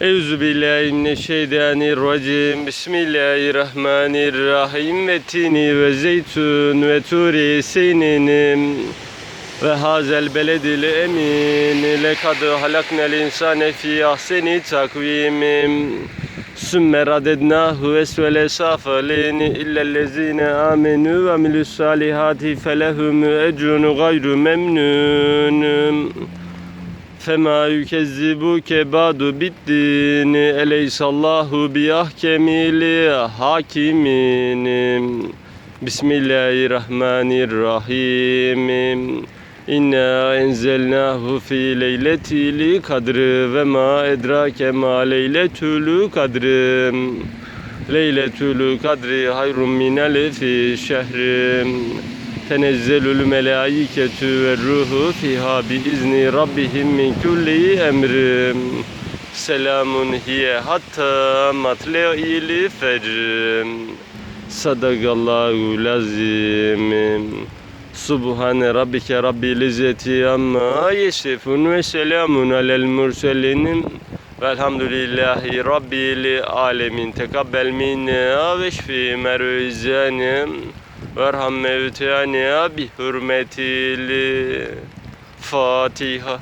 Euzu billahi mineşşeytanirracim. Bismillahirrahmanirrahim. Ve tini ve zeytun ve turi sinin ve hazel beledil emin. Lekad halaknel insane fi ahseni takvim. Sümme radednahu esvele safalin illellezine amenu ve amilus salihati felehum ecrun gayru memnun. Fema yükezzibuke ba'du biddin Eleysallahu bi ahkemil hakimin. Bismillahirrahmanirrahim. İnna enzelnahu fi leyletil kadri ve ma edrake ma leyletül kadri. Leyletül kadri hayrun min elfi şehrim Tenezzelül melaiketü ve ruhu fiha bi izni rabbihim min kulli emrim. Selamun hiye hatta matle'il fecrim. Sadakallahu lazim. Subhane rabbike rabbil izzeti amma yesifun ve selamun alel murselin. Velhamdülillahi rabbil alemin. Tekabbel minna ve şfi merüzenim. Verham mevtana bi hürmetil Fatiha.